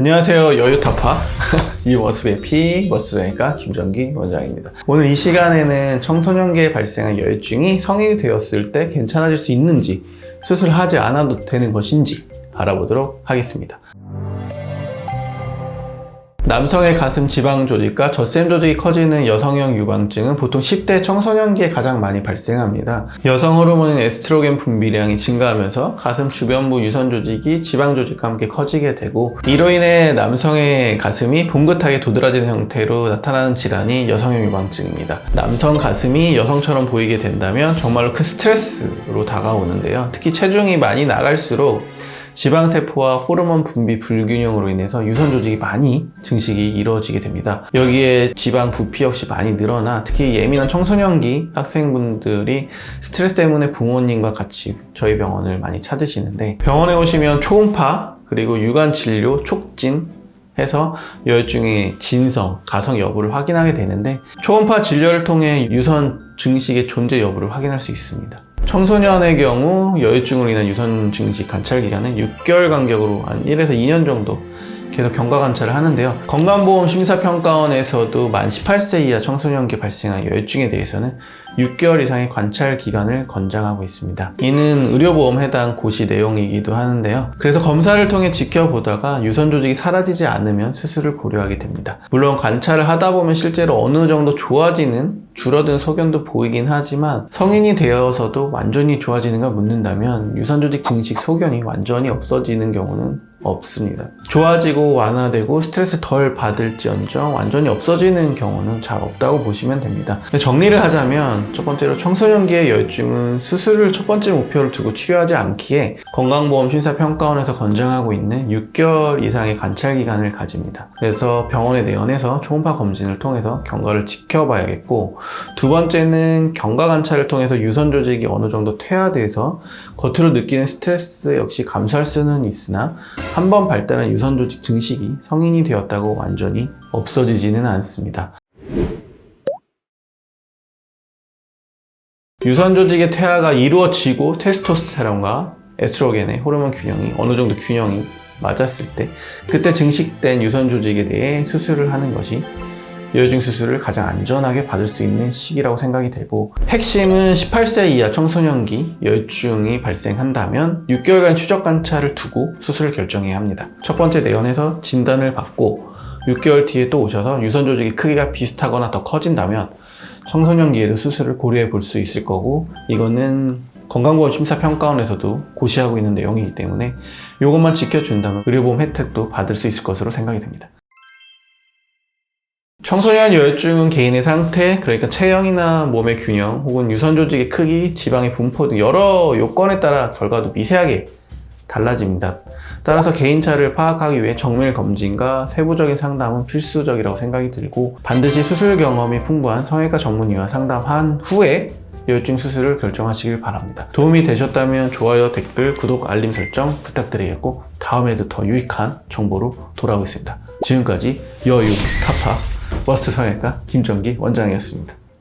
안녕하세요 여유타파. 이 워스베 피 워스베니까 김정기 원장입니다. 오늘 이 시간에는 청소년기에 발생한 여유증이 성인이 되었을 때 괜찮아질 수 있는지 수술하지 않아도 되는 것인지 알아보도록 하겠습니다 남성의 가슴 지방 조직과 젖샘 조직이 커지는 여성형 유방증은 보통 10대 청소년기에 가장 많이 발생합니다. 여성 호르몬인 에스트로겐 분비량이 증가하면서 가슴 주변부 유선 조직이 지방 조직과 함께 커지게 되고 이로 인해 남성의 가슴이 봉긋하게 도드라지는 형태로 나타나는 질환이 여성형 유방증입니다. 남성 가슴이 여성처럼 보이게 된다면 정말로 큰 스트레스로 다가오는데요. 특히 체중이 많이 나갈수록 지방세포와 호르몬 분비 불균형으로 인해서 유선 조직이 많이 증식이 이루어지게 됩니다. 여기에 지방 부피 역시 많이 늘어나 특히 예민한 청소년기 학생분들이 스트레스 때문에 부모님과 같이 저희 병원을 많이 찾으시는데 병원에 오시면 초음파 그리고 유관 진료 촉진 해서 여유증의 진성, 가성 여부를 확인하게 되는데 초음파 진료를 통해 유선 증식의 존재 여부를 확인할 수 있습니다. 청소년의 경우 여유증으로 인한 유선 증식 관찰 기간은 6개월 간격으로 한 1에서 2년 정도 계속 경과 관찰을 하는데요. 건강보험 심사평가원에서도 만 18세 이하 청소년기 발생한 여유증에 대해서는 6개월 이상의 관찰 기간을 권장하고 있습니다. 이는 의료보험 해당 고시 내용이기도 하는데요. 그래서 검사를 통해 지켜보다가 유선 조직이 사라지지 않으면 수술을 고려하게 됩니다. 물론 관찰을 하다 보면 실제로 어느 정도 좋아지는 줄어든 소견도 보이긴 하지만 성인이 되어서도 완전히 좋아지는가 묻는다면 유선 조직 증식 소견이 완전히 없어지는 경우는 없습니다. 좋아지고 완화되고 스트레스 덜 받을지언정 완전히 없어지는 경우는 잘 없다고 보시면 됩니다. 정리를 하자면 첫 번째로 청소년기의 여유증은 수술을 첫 번째 목표로 두고 치료하지 않기에 건강보험 심사평가원에서 권장하고 있는 6개월 이상의 관찰 기간을 가집니다. 그래서 병원에 내원해서 초음파 검진을 통해서 경과를 지켜봐야겠고 두 번째는 경과 관찰을 통해서 유선 조직이 어느 정도 퇴화돼서 겉으로 느끼는 스트레스 역시 감소할 수는 있으나 한 번 발달한 유선 조직 증식이 성인이 되었다고 완전히 없어지지는 않습니다. 유선 조직의 퇴화가 이루어지고 테스토스테론과 에스트로겐의 호르몬 균형이 어느 정도 균형이 맞았을 때 그때 증식된 유선 조직에 대해 수술을 하는 것이 여유증 수술을 가장 안전하게 받을 수 있는 시기라고 생각이 되고 핵심은 18세 이하 청소년기 여유증이 발생한다면 6개월간 추적 관찰을 두고 수술을 결정해야 합니다. 첫 번째 내원에서 진단을 받고 6개월 뒤에 또 오셔서 유선 조직의 크기가 비슷하거나 더 커진다면 청소년기에도 수술을 고려해 볼 수 있을 거고 이거는 건강보험 심사평가원에서도 고시하고 있는 내용이기 때문에 이것만 지켜준다면 의료보험 혜택도 받을 수 있을 것으로 생각이 됩니다. 청소년 여유증은 개인의 상태, 그러니까 체형이나 몸의 균형, 혹은 유선 조직의 크기, 지방의 분포 등 여러 요건에 따라 결과도 미세하게 달라집니다. 따라서 개인차를 파악하기 위해 정밀 검진과 세부적인 상담은 필수적이라고 생각이 들고 반드시 수술 경험이 풍부한 성형외과 전문의와 상담한 후에 여유증 수술을 결정하시길 바랍니다. 도움이 되셨다면 좋아요, 댓글, 구독, 알림 설정 부탁드리겠고 다음에도 더 유익한 정보로 돌아오겠습니다. 지금까지 여유 타파 워스트 성형외과 김정기 원장이었습니다.